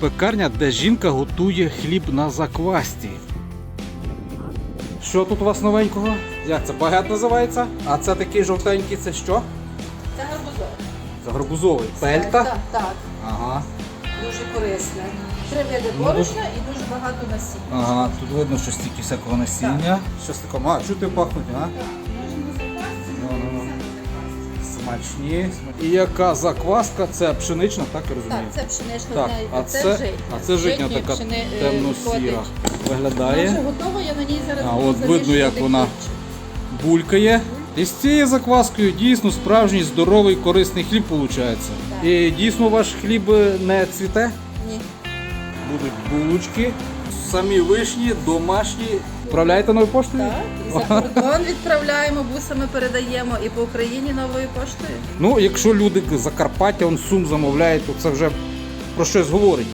Пекарня, де жінка готує хліб на заквасті. Що тут у вас новенького? Як це багет називається? А це такий жовтенький, це що? Це гарбузове. Це гарбузовий. Пельта? Так, так. Ага. Дуже корисне. Три види Ну, борошна і дуже багато насіння. Ага, тут видно, що стільки всякого насіння. Щось такого. А, чути пахнуть, а? Так, Смачні. І яка закваска? Це пшенична, так я Так, це пшенична, Так, а це, це, житня. а це житня така пшени- е, темно-сіра. Виглядає. Вона вже готова, я на ній зараз А, от видно, як вона булькає. І з цією закваскою дійсно справжній здоровий корисний хліб виходить. І дійсно ваш хліб не цвіте? Будуть булочки, самі вишні, домашні. Відправляєте новою поштою? Так, і за кордон відправляємо, бусами передаємо і по Україні новою поштою. Ну, якщо люди з Закарпаття, он Сум замовляють, то це вже про щось говорить.